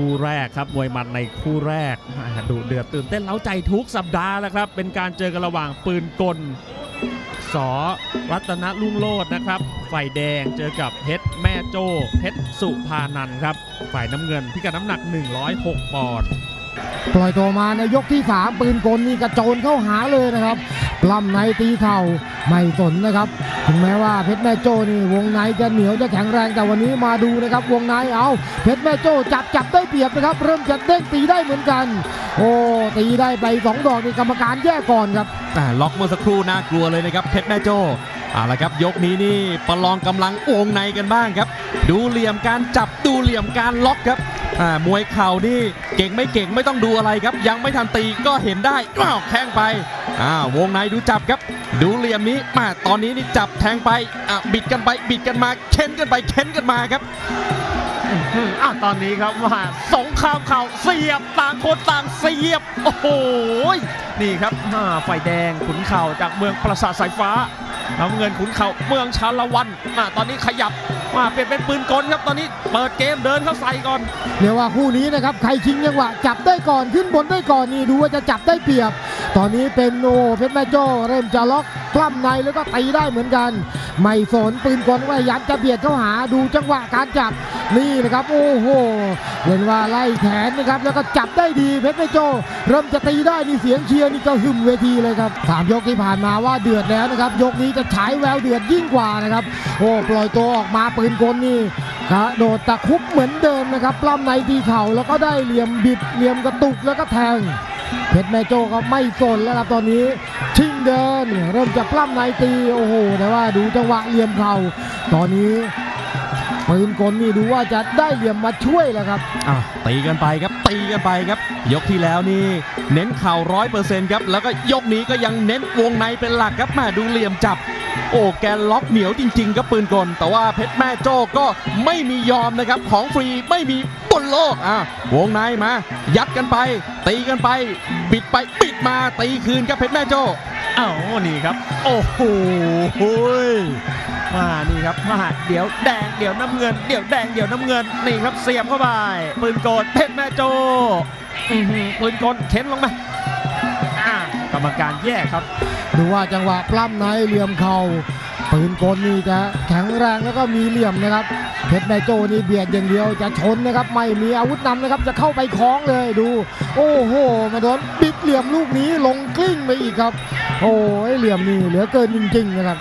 คู่แรกครับมวยมันในคู่แรกดูเดือดตื่นเต้นเล้าใจทุกสัปดาห์แล้วครับ เป็นการเจอกันระหว่างปืนกลสอรัตนลุ่งโลดนะครับ ฝ่ายแดงเจอกับเพชรแม่โจ้เพชรสุภานันครับ ฝ่ายน้ำเงินพิกัดน้ำหนัก 106 ปอนด์ ปล่อยตัวมาในยกที่ 3 ปืนกลนี่กระโจนเข้าหาเลยนะครับปล้ำในตีเข่าไม่สนนะครับถึงแม้ว่าเพชรแม่โจ้นี่วงในจะเหนียวจะแข็งแรงแต่วันนี้มาดูนะครับ วงในเอาเพชรแม่โจ้จับจับได้เปรียบนะครับ เริ่มจะเด้งตีได้เหมือนกัน โอ้ตีได้ไปสองดอกนี่กรรมการแยกก่อนครับอ่ล็อกเมื่อสักครู่น่ากลัวเลยนะครับเพชรแม่โจ้เอาละครับยกนี้นี่ประลองกำลังวงในกันบ้างครับ ดูเหลี่ยมการจับดูเหลี่ยมการล็อกครับ อ่ามวยเข่านี่เก่งไม่เก่งไม่ต้องดูอะไรครับ ยังไม่ทันตีก็เห็นได้อ้าวแข้งไปอ่าวงในดูจับครับ ดูเหลี่ยมนี้มาตอนนี้นี่จับแทงไปอะบิดกันไปบิดกันมาเค้นกันไปเค้นกันมาครับ อะตอนนี้ครับว่าสงครามเข่าเสียบต่างคนต่างเสียบ โอ้โหนี่ครับอ่าฝ่ายแดงขุนเข่าจากเมืองปราสาทสายฟ้าน้ำเงินขุนเข่าเมืองชาละวันอ่าตอนนี้ขยับมาเปลี่ยนเป็นปืนกลครับตอนนี้เปิดเกมเดินเข้าใส่ก่อนเรียกว่าคู่นี้นะครับใครชิงจังหวะจับได้ก่อนขึ้นบนได้ก่อนนี่ดูว่าจะจับได้เปรียบ ตอนนี้เป็นโอเพชรแม่โจ้เริ่มจะล็อกกล้ำในแล้วก็ตีได้เหมือนกัน ไม่สนปืนกลว่ายันจะเบียดเข้าหาดูจังหวะการจับนี่นะครับโอ้โหเห็นว่าไล่แขนนะครับแล้วก็จับได้ดีเพชรแม่โจ้เริ่มจะตีได้นี่เสียงเชียร์นี่ก็หึมเวทีเลยครับสามยกที่ผ่านมาว่าเดือดแล้วนะครับยกนี้จะฉายแววเดือดยิ่งกว่านะครับโอ้ปล่อยตัวออกมาปืนกลนี่กระโดดตะคุบเหมือนเดิมนะครับปล้ำในดีเข่าแล้วก็ได้เหลี่ยมบิดเหลี่ยมกระตุกแล้วก็แทง เพชรแม่โจ้ก็ไม่สนแล้วครับตอนนี้ ชิงเดิน เริ่มจะปล้ำในตีโอ้โหแต่ว่าดูจังหวะเหลี่ยมเข่าตอนนี้ปืนกลนี่ดูว่าจะได้เหลี่ยมมาช่วยแล้วครับอะตีกันไปครับตีกันไปครับ ยกที่แล้วนี่ เน้นเข่าร้อยเปอร์เซ็นต์ครับแล้วก็ยกนี้ก็ยังเน้นวงในเป็นหลักครับมาดูเหลี่ยมจับ โอ้แกล็อกเหนียวจริง ๆ ครับปืนกล แต่ว่าเพชรแม่โจ้ก็ไม่มียอมนะครับ ของฟรีไม่มีบนโลกอะวงในมา ยัดกันไป ตีกันไปบิดไปบิดมาตีคืนครับเพชรแม่โจ้อ้าวนี่ครับ โอ้โหมานี่ครับมาเดี๋ยวแดงเดี๋ยวน้ำเงิน เดี๋ยวแดงเดี๋ยวน้ำเงินนี่ครับเสียบเข้าไปปืนกลเพชรแม่โจ้ปืนกลเข็นลงมาอ่ากรรมการแยกครับ ดูว่าจังหวะปล้ำในเหลี่ยมเข่าปืนกลนี่จะแข็งแรงแล้วก็มีเหลี่ยมนะครับ เพชรแม่โจนี่เบียดอย่างเดียวจะชนนะครับ ไม่มีอาวุธนำนะครับ จะเข้าไปคล้องเลยดู โอ้โหมาโดนบิดเหลี่ยมลูกนี้ลงกลิ้งไปอีกครับ โอ้ยเหลี่ยมนี่เหลือเกินจริงๆนะครับ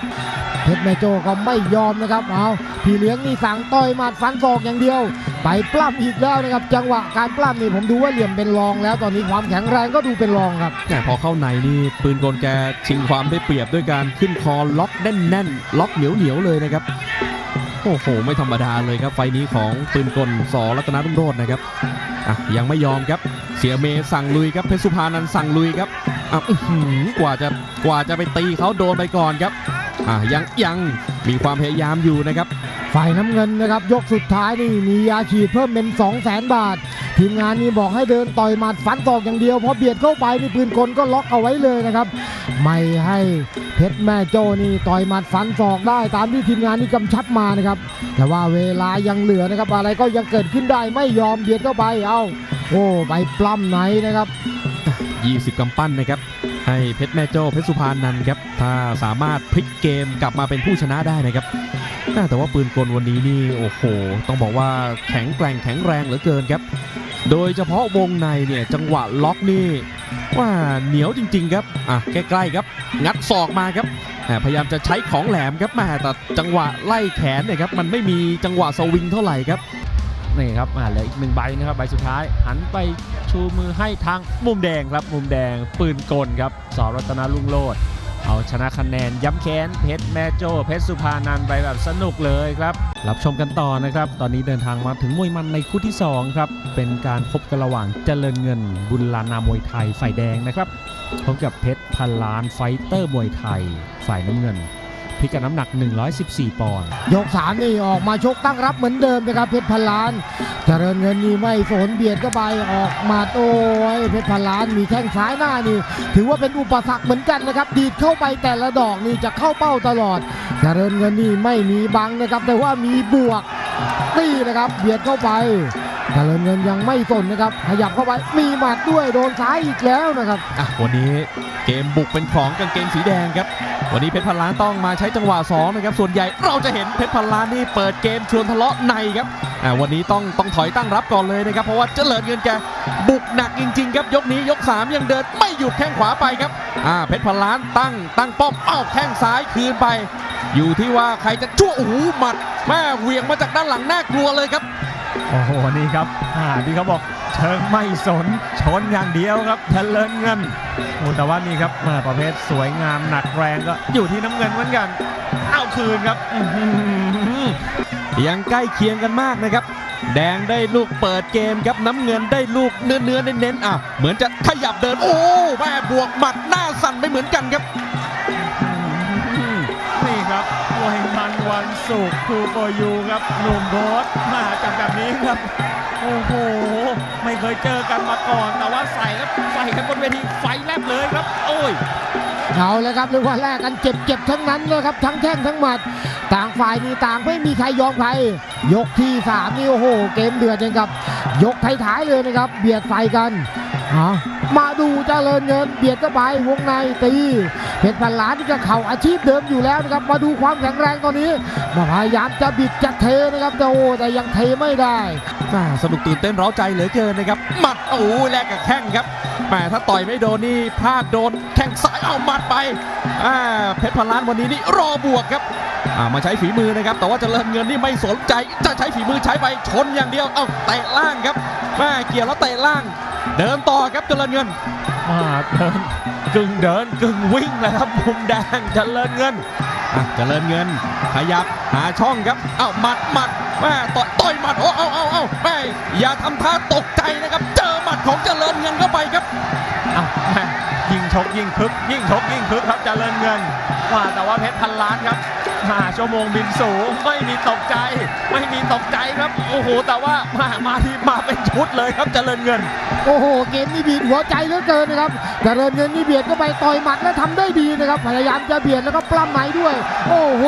เพชรแม่โจ้ก็ไม่ยอมนะครับเอาพี่เลี้ยงนี่สั่งต่อยหมัดฟันศอกอย่างเดียว ไปปล้ำอีกแล้วนะครับ จังหวะการปล้ำนี่ผมดูว่าเหลี่ยมเป็นรองแล้วตอนนี้ความแข็งแรงก็ดูเป็นรองครับแต่พอเข้าในนี่ปืนกลแกชิงความได้เปรียบด้วยการขึ้นคอล็อกแน่นๆล็อกเหนียวๆเลยนะครับโอ้โห ไม่ธรรมดาเลยครับไฟนี้ของปืนกลสรัตนรุ่งโรจน์นะครับอะยังไม่ยอมครับ เสียเมย์สั่งลุยครับเพชรสุภานันสั่งลุยครับอะกว่าจะกว่าจะไปตีเขาโดนไปก่อนครับ อะยังยังมีความพยายามอยู่นะครับ ฝ่ายน้ำเงินนะครับ ยกสุดท้ายนี่มียาฉีดเพิ่มเป็น2 0 0แสนบาท ทีมงานนี่บอกให้เดินต่อยหมัดฟันตอกอย่างเดียวพอเบียดเข้าไปนี่ปืนกลก็ล็อกเอาไว้เลยนะครับ ไม่ให้เพชรแม่โจนี่ต่อยหมัดฟันศอกได้ตามที่ทีมงานนี่กำชับมานะครับ แต่ว่าเวลายังเหลือนะครับ อะไรก็ยังเกิดขึ้นได้ไม่ยอมเบียดเข้าไปเอาโอ้ไปปล้ำไหนนะครับ 20กำปั้นนะครับ ให้เพชรแม่โจ้เพชรสุพรรณนันครับถ้าสามารถพลิกเกมกลับมาเป็นผู้ชนะได้นะครับแต่ว่าปืนกลวันนี้นี่โอ้โห ต้องบอกว่าแข็งแกร่งแข็งแรงเหลือเกินครับ โดยเฉพาะวงในเนี่ยจังหวะล็อกนี่ว่าเหนียวจริง ๆ ครับอะใกล้ๆครับ งัดศอกมาครับพยายามจะใช้ของแหลมครับแมาแต่จังหวะไล่แขนเนี่ยครับมันไม่มีจังหวะสวิงเท่าไหร่ครับ นี่ครับอ่าเหลืออีกหนึ่งใบนะครับใบสุดท้าย หันไปชูมือให้ทางมุมแดงครับ มุมแดงปืนกลครับสรัตนารุ่งโรจน์เอาชนะคะแนนย้ำแค้นเพชรแม่โจ้เพชรสุภานันไปแบบสนุกเลยครับ รับชมกันต่อนะครับ ตอนนี้เดินทางมาถึงมวยมันในคู่ที่ 2 ครับ เป็นการพบกันระหว่างเจริญเงินบุญลานามวยไทยฝ่ายแดงนะครับพบกับเพชรพันล้านไฟเตอร์มวยไทยฝ่ายน้ำเงิน พิกัดน้ำหนัก 114 ปอนด์ ยกสามนี่ออกมาชกตั้งรับเหมือนเดิมนะครับเพชรพันล้านเจริญเงินนี่ไม่สนเบียดเข้าไปออกมาโอ้ยเพชรพันล้านมีแข้งซ้ายหน้านี่ ถือว่าเป็นอุปสรรคเหมือนกันนะครับ ดีดเข้าไปแต่ละดอกนี่จะเข้าเป้าตลอดเจริญเงินนี่ไม่มีบังนะครับ แต่ว่ามีบวกนี่นะครับเบียดเข้าไปเจริญเงินยังไม่สนนะครับขยับเข้าไปมีหมัดด้วยโดนซ้ายอีกแล้วนะครับอะวันนี้เกมบุกเป็นของกางเกงสีแดงครับ วันนี้เพชรพันล้านต้องมาใช้จังหวะ2นะครับ ส่วนใหญ่เราจะเห็นเพชรพันล้านนี่เปิดเกมชวนทะเลาะในครับอะวันนี้ต้องต้องถอยตั้งรับก่อนเลยนะครับ เพราะว่าเจริญเงินแกบุกหนักจริง ๆ ครับยกนี้ยก 3 ยังเดินไม่หยุดแข้งขวาไปครับอ่าเพชรพันล้านตั้งตั้งป้อมเอ้าแข้งซ้ายคืนไป อยู่ที่ว่าใครจะชั่วโอ้โหหมัดแม่เหวียงมาจากด้านหลังน่ากลัวเลยครับโอ้โหนี่ครับอ่าที่เขาบอก เชิงไม่สนชนอย่างเดียวครับเจริญเงินโอ้แต่ว่านี่ครับมาประเภทสวยงามหนักแรงก็อยู่ที่น้ำเงินเหมือนกัน เอาคืนครับยังใกล้เคียงกันมากนะครับ แดงได้ลูกเปิดเกมครับน้ำเงินได้ลูกเนื้อเนื้อๆเน้นๆอะเหมือนจะขยับเดิน โอ้แม่บวกหมัดหน้าสั่นไปเหมือนกันครับนี่ครับวยมันวันศุกร์คูโกยูครับหนุ่มโบสมาจากแบบนี้ครับ โอ้โห ไม่เคยเจอกันมาก่อน แต่ว่าใส่ครับใส่กันบนเวทีไฟแลบเลยครับ โอ้ยเอาเลยครับเรียกว่าแลกกันเจ็บๆทั้งนั้นเลยครับทั้งแข้งทั้งหมัด ต่างฝ่ายนี่ต่างไม่มีใครยอมใครยกที่สามนี่โอ้โห เกมเดือดเลยครับ ยกท้ายๆเลยนะครับ เบียดใส่กันมาดูเจริญเงิน เบียดเข้าไปวงในตี เพชรพันล้านนี่ก็เข่าอาชีพเดิมอยู่แล้วนะครับ มาดูความแข็งแรงตอนนี้มาพยายามจะบิดจะเทนะครับแต่โอ้แต่ยังเทไม่ได้สนุกตื่นเต้นร้าใจเหลือเกินนะครับหมัดโอ้แลกกับแข้งครับแหมถ้าต่อยไม่โดนนี่พลาดโดนแข้งซ้ายเอาหมัดไปเพชรพันล้านวันนี้นี่รอบวกครับมาใช้ฝีมือนะครับ แต่ว่าเจริญเงินนี่ไม่สนใจ จะใช้ฝีมือใช้ไปชนอย่างเดียว เอ้าเตะล่างครับแม่เกี่ยวแล้วเตะล่าง เดินต่อครับเจริญเงิน มาเดินกึ่งเดินกึ่งวิ่งเลยครับมุมแดงเจริญเงินอะเจริญเงินขยับหาช่องครับเอ้าหมัดหมัดแม่ต่อยต่อยหมัดโอ้เอาเอาเอาแม่อย่าทำท่าตกใจนะครับ เจอหมัดของเจริญเงินเข้าไปครับอ้าวแม่ยิ่งชกยิ่งคึกยิ่งชกยิ่งคึกครับเจริญเงินว่าแต่ว่าเพชรพันล้านครับ ห้าชั่วโมงบินสูงไม่มีตกใจ ไม่มีตกใจครับ โอ้โห แต่ว่ามามาที่มาเป็นชุดเลยครับเจริญเงิน โอ้โห เกมนี้บีดหัวใจเหลือเกินนะครับแต่เริญเงินนี่เบียดเข้าไปต่อยหมัดแล้วทำได้ดีนะครับ พยายามจะเบียดแล้วก็ปล้ำไหนด้วย โอ้โห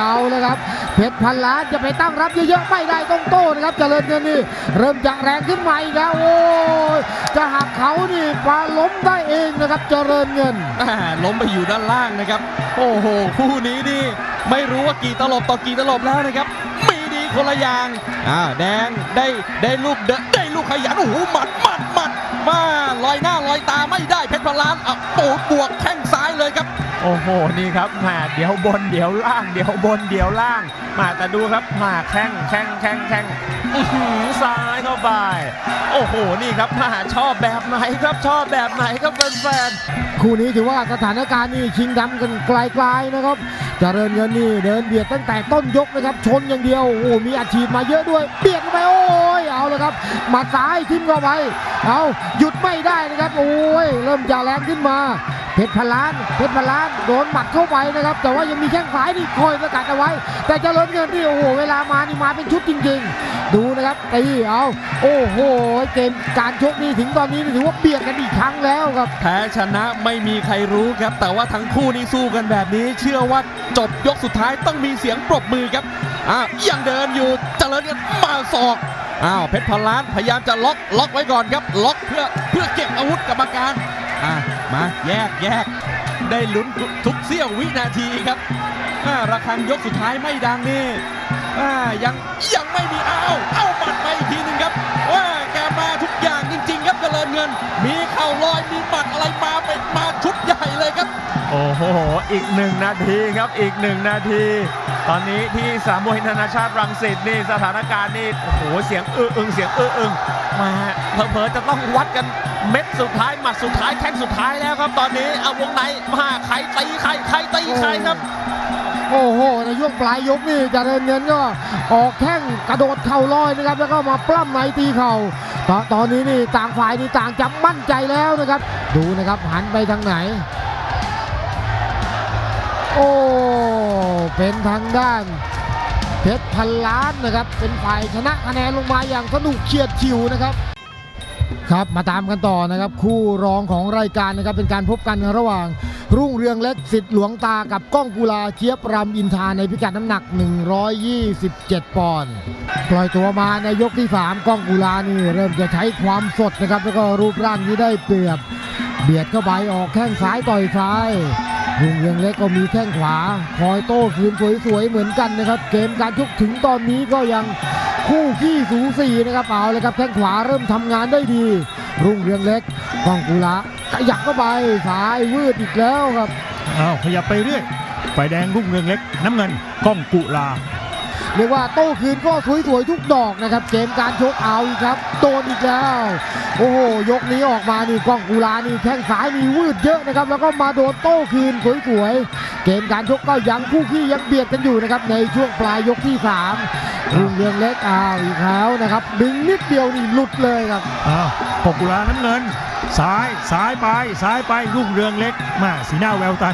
เอาเลยครับ เพชรพันล้านจะไปตั้งรับเยอะๆไม่ได้ต้องโต้นะครับเจริญเงินนี่เริ่มจะแรงขึ้นมาอีกแล้ว โอ้ยจะหักเขานี่ปาล้มได้เองนะครับเจริญเงินอ่าล้มไปอยู่ด้านล่างนะครับ โอ้โห คู่นี้นี่ไม่รู้ว่ากี่ตลบต่อกี่ตลบแล้วนะครับมีดีคนละอย่างอ่าแดงได้ได้ลูกเดได้ลูกขยันโอ้โหหมัดหมัดหมัดมาลอยหน้าลอยตาไม่ได้เพชรพลานอะปูดบวกแข้งซ้ายเลยครับ โอ้โห นี่ครับแหมาเดี๋ยวบนเดี๋ยวล่าง เดี๋ยวบนเดี๋ยวล่างมาแต่ดูครับมาแข้งแข้งแข้งแข้งซ้ายเข้าไป โอ้โห นี่ครับมาชอบแบบไหนครับชอบแบบไหนครับแฟนๆคู่นี้ถือว่าสถานการณ์นี่ชิงดำกันไกลๆนะครับเจริญเงินนี่เดินเบียดตั้งแต่ต้นยกนะครับ ชนอย่างเดียว โอ้โห มีอาชีพมาเยอะด้วย เบียดไปโอ้ย เอาเลยครับ มาซ้ายทิ่มเข้าไป เอาหยุดไม่ได้นะครับ โอ้ย เริ่มจะแรงขึ้นมา เพชรพลานเพชรพลานโดนหมัดเข้าไปนะครับ แต่ว่ายังมีแข้งซ้ายนี่คอยสกัดเอาไว้ แต่เจริญเงินนี่โอ้โหเวลามานี่มาเป็นชุดจริง ๆ ดูนะครับตีเอาโอ้โหเกมการชกนี่ถึงตอนนี้ถือว่าเบียดกันอีกครั้งแล้วครับแพ้ชนะไม่มีใครรู้ครับ แต่ว่าทั้งคู่นี้สู้กันแบบนี้ เชื่อว่าจบยกสุดท้ายต้องมีเสียงปรบมือครับอ่ายังเดินอยู่เจริญกันมาศอกอ้าวเพชรพลานพยายามจะล็อกล็อกไว้ก่อนครับ ล็อกเพื่อเพื่อเก็บอาวุธกรรมการอ่า มาแยกแยกได้ลุ้นทุกเสี้ยววินาทีครับอ่าระฆังยกสุดท้ายไม่ดังนี่อ่ายังยังไม่มีอ้าวเอาหมัดไปอีกทีหนึ่งครับว่าแกมาทุกอย่างจริง ๆ ครับเจริญเงิน มีเข่าลอยมีหมัดอะไรมาเป็นมาชุดใหญ่เลยครับๆโอ้โห อีกหนึ่งนาทีครับอีกหนึ่งนาที ตอนนี้ที่สามมวยนานาชาติรังสิตนี่สถานการณ์นี่โอ้โหเสียงอื้ออึงเสียงอื้ออึงมาเผลอๆจะต้องวัดกัน เม็ดสุดท้ายหมัดสุดท้ายแข้งสุดท้ายแล้วครับ ตอนนี้เอาวงในมาใครตีใครใครตีใครครับ โอ้โหในช่วงปลายยกนี่จะเจริญเงินก็ออกแข้งกระโดดเข่าลอยนะครับ แล้วก็มาปล้ำในตีเข่าตอนตอนนี้นี่ต่างฝ่ายนี่ต่างจะมั่นใจแล้วนะครับ ดูนะครับหันไปทางไหน โอ้เป็นทางด้านเพชรพันล้านนะครับ เป็นฝ่ายชนะคะแนนลงมาอย่างสนุกเฉียดฉิวนะครับ ครับมาตามกันต่อนะครับ คู่รองของรายการนะครับเป็นการพบกันระหว่าง รุ่งเรืองเล็กสิทธิ์หลวงตากับก้องกุลาเชียบรำอินทาในพิกัดน้ำหนัก 127 ปอนด์ปล่อยตัวมาในยกที่ 3 ก้องกุลานี่เริ่มจะใช้ความสดนะครับ แล้วก็รูปร่างที่ได้เปรียบ เบียดเข้าไปออกแข้งซ้ายต่อยซ้ายรุ่งเรืองเล็กก็มีแข้งขวา คอยโต้คืนสวยๆเหมือนกันนะครับ เกมการชกถึงตอนนี้ก็ยัง คู่ขี้สูสีนะครับเอาเลยครับแข้งขวาเริ่มทำงานได้ดี รุ่งเรืองเล็กกองกุละขยับเข้าไปสายวืดอีกแล้วครับอ้าวขยับไปเรื่อยไฟแดงรุ่งเรืองเล็ก น้ำเงินก้องกุลาเรียกว่าโต้คืนก็สวยๆทุกดอกนะครับเกมการชกเอาอีกครับโดนอีกแล้ว โอ้โหยกนี้ออกมานี่กล้องกุลานี่แข้งซ้ายมีวืดเยอะนะครับแล้วก็มาโดนโต้คืนสวยๆเกมการชกก็ยังคู่ขี้ยังเบียดกันอยู่นะครับในช่วงปลายยกที่สาม รุ่งเรืองเล็กอ้าวอีกแล้วนะครับดึงนิดเดียวนี่หลุดเลยครับอ้าวปกุลาน้ำเงินซ้ายซ้ายไปซ้ายไปรุ่งเรืองเล็กมาสีหน้าแววตา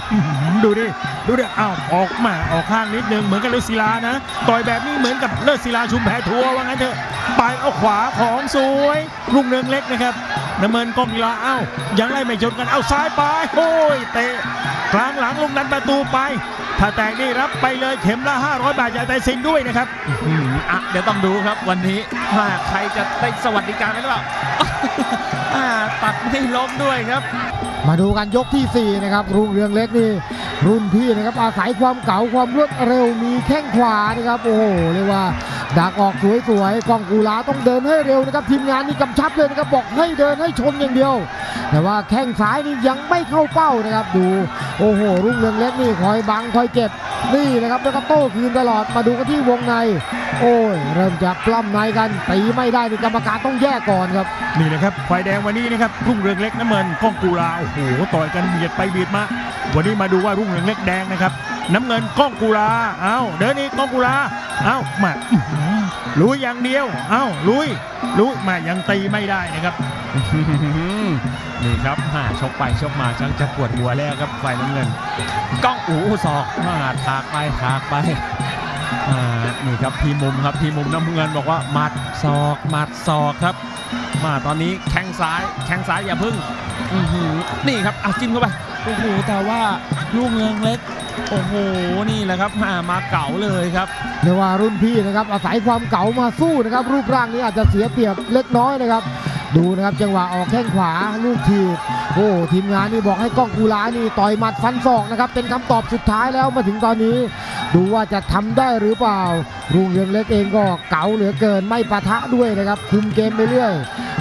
ดูดิดูดิอ้าวออกมาออกข้างนิดนึงเหมือนกับเลิศศิลานะต่อยแบบนี้เหมือนกับเลิศศิลาชุมแพทัวว่างั้นเถอะไปเอาขวาของสวยรุ่งเรืองเล็กนะครับน้ำเงินก้องกุลาเอ้ายังไล่ไม่ชนกันเอาซ้ายไปโอ้ยเตะกลางหลังลงดันประตูไป ถ้าแตกนี่รับไปเลยเข็มละ 500 บาทอย่าแต่สินด้วยนะครับอืมอะเดี๋ยวต้องดูครับวันนี้ว่าใครจะได้สวัสดิการไหมหรือเปล่าอ่าตัดไม่ล้มด้วยครับ มาดูกันยกทีสี่ 4 นะครับ รุ่งเรืองเล็กนี่รุ่นพี่นะครับอาศัยความเก๋าความรวดเร็วมีแข้งขวานะครับ โอ้โหเรียกว่าดักออกสวยๆกองกูลาต้องเดินให้เร็วนะครับ ทีมงานนี่กำชับเลยนะครับบอกให้เดินให้ชนอย่างเดียว แต่ว่าแข้งซ้ายนี่ยังไม่เข้าเป้านะครับดู โอ้โหรุ่งเรืองเล็กนี่คอยบังคอยเก็บนี่นะครับแล้วก็โต้คืนตลอดมาดูกันที่วงใน โอ้ยเริ่มจะปล้ำในกันตีไม่ได้นี่กรรมการต้องแยกก่อนครับนี่เลยครับไฟแดงวันนี้นะครับรุ่งเรืองเล็กน้ำเงินก้องกูลาโอ้โหต่อยกันเบียดไปเบียดมา วันนี้มาดูว่ารุ่งเรืองเล็กแดงนะครับน้ำเงินก้องกูลาเอ้าเดินอีกก้องกูลาเอ้ามาอื้อหือลุยอย่างเดียว เอ้าลุยลุยมายังตีไม่ได้นะครับ นี่ครับหาชกไปชกมาจังจะปวดหัวแล้วครับฝ่ายน้ำเงินกล้องอูศอกมาถากไปถากไปอ่านี่ครับทีมมุมครับทีมมุมน้ำเงินบอกว่าหมัดศอกหมัดศอกครับ มาตอนนี้แข้งซ้ายแข้งซ้ายอย่าพึ่งอื้อหือนี่ครับอะจิ้มเข้าไปโอ้โหแต่ว่าลูกเมืองเล็กโอ้โหนี่แหละครับมามาเก่าเลยครับเรียกว่ารุ่นพี่นะครับอาศัยความเก๋ามาสู้นะครับรูปร่างนี้อาจจะเสียเปรียบเล็กน้อยนะครับ ดูนะครับจังหวะออกแข้งขวาลูกทีบโอ้ทีมงานนี่บอกให้กล้องกูลานี่ต่อยหมัดฟันศอกนะครับเป็นคำตอบสุดท้ายแล้วมาถึงตอนนี้ ดูว่าจะทำได้หรือเปล่า รุ่งเรืองเล็กเองก็เก๋าเหลือเกินไม่ปะทะด้วยนะครับ คุมเกมไปเรื่อย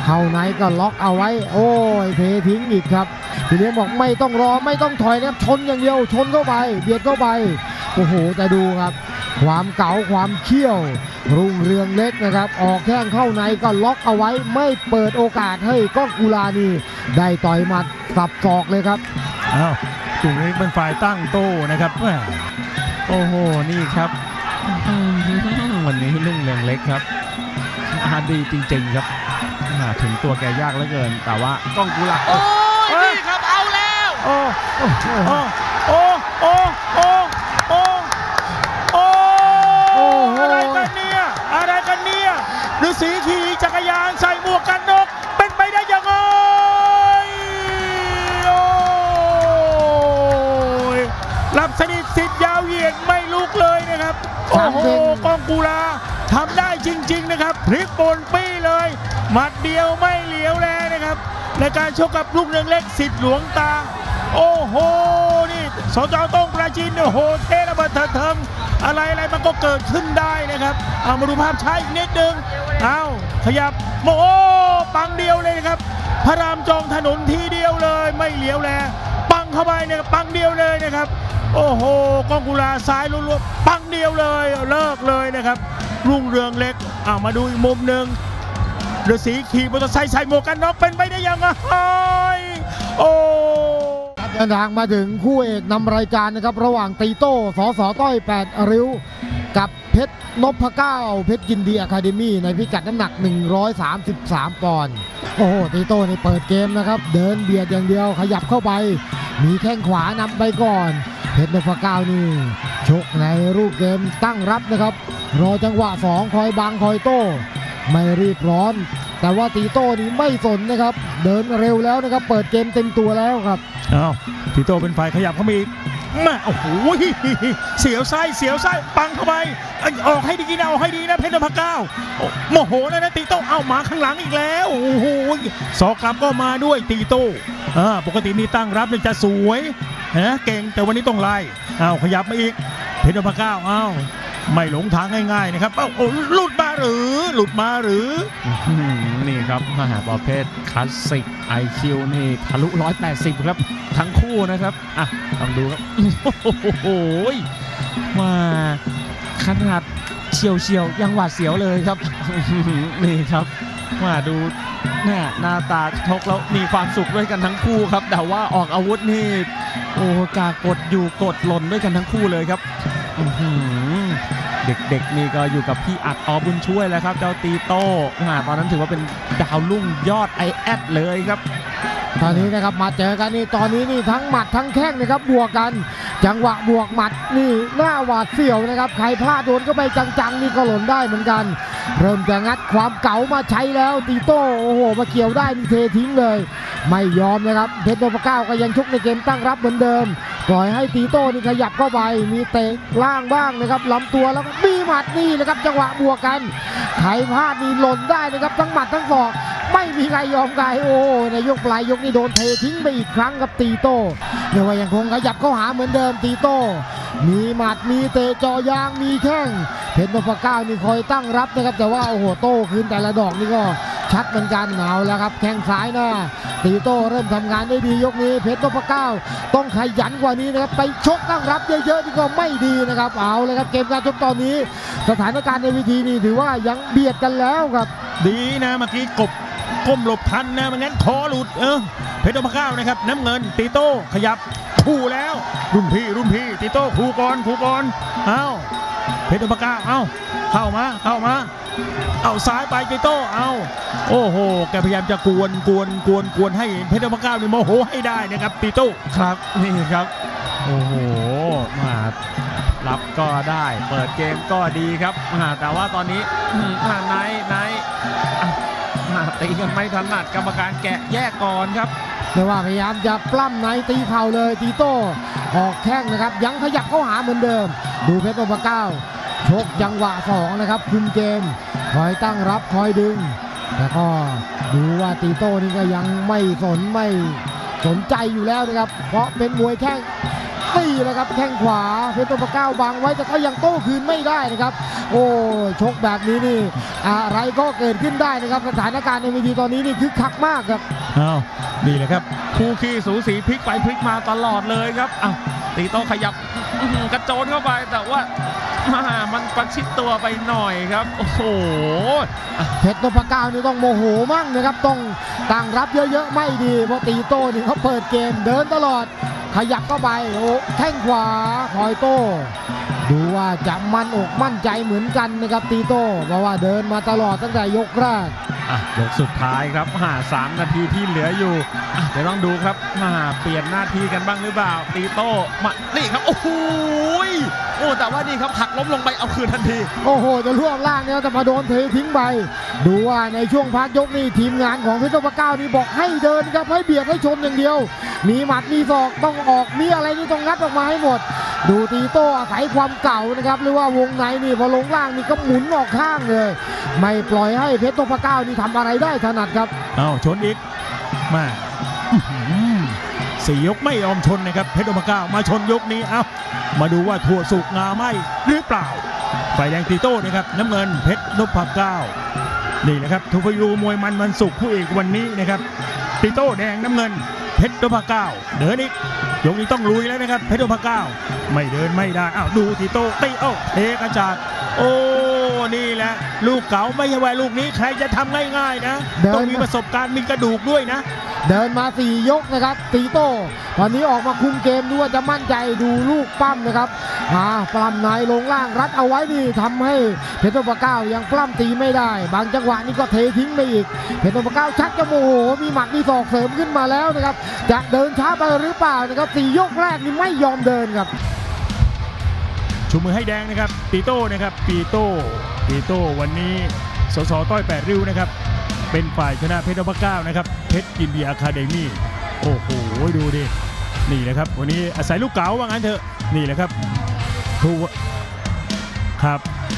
เข้าในก็ล็อกเอาไว้ โอ้ยเททิ้งอีกครับทีนี้บอกไม่ต้องรอไม่ต้องถอยนะครับชนอย่างเดียวชนเข้าไปเบียดเข้าไป โอ้โหแต่ดูครับ ความเก๋าความเขี้ยว รุ่งเรืองเล็กนะครับ ออกแข้งเข้าในก็ล็อกเอาไว้ไม่เปิดโอกาสให้ก้องกุลานีได้ต่อยหมัดสับศอกเลยครับอ้าวกลุ่มเล็กเป็นฝ่ายตั้งโต้นะครับแหม่โอ้โหนี่ครับอื้อหือวันนี้ลุ่งเรืองเล็กครับอาดีจริง ๆ ครับอ่าถึงตัวแกยากเหลือเกิน แต่ว่ากล้องกุหลาบโอ้ยนี่ครับเอาแล้ว โอ้โอ้โอ้โอ้ สนิทสิทธิ์ยาวเหยียดไม่ลุกเลยนะครับ โอ้โหกองกูลาทำได้จริง ๆ นะครับพลิกบนปี้เลยหมัดเดียวไม่เหลียวแลนะครับ ในการชกกับลูกเรืองเล็กสิทธิ์หลวงตา โอ้โหนี่สจต้องปราจีนโอ้โหเทระเบิดเถิดเทิงอะไรอะไรมันก็เกิดขึ้นได้นะครับ เอามาดูภาพช้าอีกนิดนึงเอาขยับโอ้โหปังเดียวเลยนะครับ พระรามจองถนนทีเดียวเลยไม่เหลียวแลปังเข้าไปเนี่ยปังเดียวเลยนะครับ โอ้โหกองกุลาซ้ายล้วนๆปังเดียวเลยเลิกเลยนะครับ รุ่งเรืองเล็กเอามาดูอีกมุมหนึ่งฤาษีขี่มอเตอร์ไซค์ใส่หมวกกันน็อกเป็นไปได้ยังไงโอ้เดินทางมาถึงคู่เอกนำรายการนะครับ ระหว่างตีโต้สอสอต้อย8ริ้ว กับเพชรนพเก้าเพชรยินดีอะคาเดมี่ในพิกัดน้ำหนัก 133 ปอนด์โอ้โหตีโต้ในเปิดเกมนะครับ เดินเบียดอย่างเดียวขยับเข้าไป มีแข้งขวานำไปก่อน เพชรนพก้านี่ชกในรูปเกมตั้งรับนะครับ รอจังหวะ 2 คอยบังคอยโต้ ไม่รีบร้อน แต่ว่าตีโต้นี่ไม่สนนะครับ เดินเร็วแล้วนะครับ เปิดเกมเต็มตัวแล้วครับอ้าวทีโตเป็นฝ่ายขยับเข้ามาอีกแม่โอ้โหเสียวไส้เสียวไส้ปังเข้าไปออกให้ดีนะออกให้ดีนะเพชรนภาก้าโอ้โมโหแล้วนะตีโต้เอาหมาข้างหลังอีกแล้วโอ้โหสอกกลับก็มาด้วยตีโต้อ่าปกตินี่ตั้งรับเนี่ยจะสวย นะเก่งแต่วันนี้ต้องไล่อ้าขยับมาอีก เพชรนภาเก้าเอาไม่หลงทางง่ายๆนะครับเอ้าโอ้หลุดมาหรือ หลุดมาหรือ นี่ครับมหาประเภทคลาสสิก IQ นี่ทะลุ 180 ครับ ทั้งคู่นะครับ อะต้องดูครับ โอ้โหมาขนาดเฉียวเฉียวยังหวาดเสียวเลยครับ นี่ครับมาดู หน้าหน้าตาชกแล้วมีความสุขด้วยกันทั้งคู่ครับ แต่ว่าออกอาวุธนี่โอ้กากดอยู่กดหล่นด้วยกันทั้งคู่เลยครับเด็กๆนี่ก็อยู่กับพี่อัดอบุญช่วยแล้วครับเจ้าตีโต้อ่าตอนนั้นถือว่าเป็นดาวรุ่งยอดไอแอดเลยครับตอนนี้นะครับมาเจอกันนี่ตอนนี้นี่ทั้งหมัดทั้งแข้งนะครับบวกกัน จังหวะบวกหมัดนี่หน้าหวาดเสียวนะครับใครพลาดโดนก็ไปจังๆนี่ก็หล่นได้เหมือนกัน เริ่มจะงัดความเก๋ามาใช้แล้วตีโต้โอ้โหมาเกี่ยวได้นี่เททิ้งเลย ไม่ยอมนะครับเพชรโนปะเก้าก็ยังชกในเกมตั้งรับเหมือนเดิมปล่อยให้ตีโต้นี่ขยับเข้าไปมีเตะล่างบ้างนะครับลำตัวแล้วก็มีหมัดนี่นะครับ จังหวะบวกกันใครพลาดนี่หล่นได้นะครับทั้งหมัดทั้งศอกไม่มีใครยอมใครโอ้ในยกปลายยกนี่โดนเททิ้งไปอีกครั้งกับตีโต้เรียกว่ายังคงขยับเข้าหาเหมือนเดิมตีโต้ มีหมัดมีเตะจอยางมีแข้งเพชรนพเก้านี่คอยตั้งรับนะครับ แต่ว่าโอ้โหโต้คืนแต่ละดอกนี่ก็ชัดเหมือนกันเอาแล้วครับแข้งซ้ายหน้าตีโต้เริ่มทำงานได้ดียกนี้เพชรนพเก้าต้องขยันกว่านี้นะครับไปชกตั้งรับเยอะๆนี่ก็ไม่ดีนะครับเอาเลยครับเกมการชกตอนนี้ สถานการณ์ในวิธีนี่ถือว่ายังเบียดกันแล้วครับ ดีนะเมื่อกี้กบก้มหลบทันนะไม่งั้นคอหลุดเออเพชรนพเก้านะครับ น้ำเงินตีโต้ขยับ คู่แล้ว รุ่นพี่รุ่นพี่ตีโต้คู่ก่อนคู่ก่อนเอ้าเพชรนพเก้าเอ้าเข้ามาเข้ามาเอาซ้ายไปตีโต้เอาโอ้โหแกพยายามจะกวนกวนกวนกวนให้เพชรนพเก้านี่ยโมโหให้ได้นะครับตีโต้ครับนี่ครับโอ้โหมารับก็ได้ เปิดเกมก็ดีครับแต่ว่าตอนนี้อืมอ่าไนท์ไนตีกันไม่ถนัดกรรมการแกะแยกก่อนครับ ไม่ว่าพยายามจะปล้ำในตีเข่าเลยตีโต้ออกแข้งนะครับ ยังขยับเข้าหาเหมือนเดิม ดูเพชรโอปเก้าชกจังหวะสองนะครับคุมเกมคอยตั้งรับคอยดึงแล้วก็ดูว่าตีโต้นี่ก็ยังไม่สนไม่สนใจอยู่แล้วนะครับ เพราะเป็นมวยแข้งตีแล้วครับแข้งขวาเพชรโอปเก้าบังไว้แต่ก็ยังโต้คืนไม่ได้นะครับ โอ้ชกแบบนี้นี่อะไรก็เกิดขึ้นได้นะครับสถานการณ์ในเวทีตอนนี้นี่คึกคักมากครับเอา นี่แหละครับคู่ขี้สูสีพลิกไปพลิกมาตลอดเลยครับอ้าวตีโต้ขยับกระโจนเข้าไปแต่ว่ามันประชิดตัวไปหน่อยครับ โอ้โหเพชรนพก้านี่ต้องโมโหมั่งนะครับ ต้องตั้งรับเยอะๆ ไม่ดีเพราะตีโต้นี่เขาเปิดเกมเดินตลอด ขยับเข้าไปโอ้แข้งขวาคอยโต้ ดูว่าจะมั่นอกมั่นใจเหมือนกันนะครับตีโต้เพราะว่าเดินมาตลอดตั้งแต่ยกแรก อะยกสุดท้ายครับหาสามนาทีที่เหลืออยู่อะเดี๋ยวต้องดูครับมาเปลี่ยนหน้าที่กันบ้างหรือเปล่าตีโต้มานี่ครับโอ้โหยโอ้แต่ว่านี่ครับหักล้มลงไปเอาคืนทันที โอ้โหจะล่วงล่างเนี่ยแต่มาโดนเททิ้งไปดูว่าในช่วงพักยกนี่ทีมงานของเพชรนพเก้านี่บอกให้เดินครับให้เบียดให้ชนอย่างเดียว มีหมัดมีศอกต้องออกมีอะไรนี่ต้องงัดออกมาให้หมด ดูตีโต้อาศัยความเก่านะครับ หรือว่าวงในนี่พอลงล่างนี่ก็หมุนออกข้างเลย ไม่ปล่อยให้เพชรนพเก้านี่ทำอะไรได้ถนัดครับเอาวชนอีกมาสี่ยกไม่ยอมชนนะครับเพชรโอมาก้ามาชนยกนี้เอามาดูว่าถั่วสุกงาไหมหรือเปล่าฝ่ายแดงตีโต้นะครับน้ำเงินเพชรนพเก้านี่แหละครับทูฟยูมวยมันวันศุกร์คู่เอกวันนี้นะครับตีโต้แดงน้ำเงินเพชรนพเก้าเดินอีก ยกนี้ต้องลุยแล้วนะครับเพชรนพเก้าไม่เดินไม่ได้อ้าวดูตีโต้ตีโอ้าเทกระจาดโอ้นี่แหละลูกเก๋าไม่ใช่ว่าลูกนี้ใครจะทำง่ายๆนะเดินต้องมีประสบการณ์มีกระดูกด้วยนะ เดินมาสี่ยกนะครับตีโต้ตอนนี้ออกมาคุมเกมดูว่าจะมั่นใจดูลูกปั้มนะครับหาปล้ำในลงล่างรัดเอาไว้นี่ทำให้เพชรนพเก้ายังปล้ำตีไม่ได้ บางจังหวะนี่ก็เททิ้งไปอีก เพชรนพเก้าชักจะโมโหมีหมัดมีศอกเสริมขึ้นมาแล้วนะครับจะเดินช้าไปหรือเปล่านะครับสี่ยกแรกนี่ไม่ยอมเดินครับชูมือให้แดงนะครับ ปีโต้นะครับ ปีโต้ปีโต้วันนี้สสต้อยแปดริ้วนะครับ เป็นฝ่ายชนะเพชรนพเก้านะครับ เพชรกินดีอะคาเดมี่โอ้โหดูดิ นี่นะครับ วันนี้อาศัยลูกเก๋าว่างั้นเถอะ นี่แหละครับครูครับ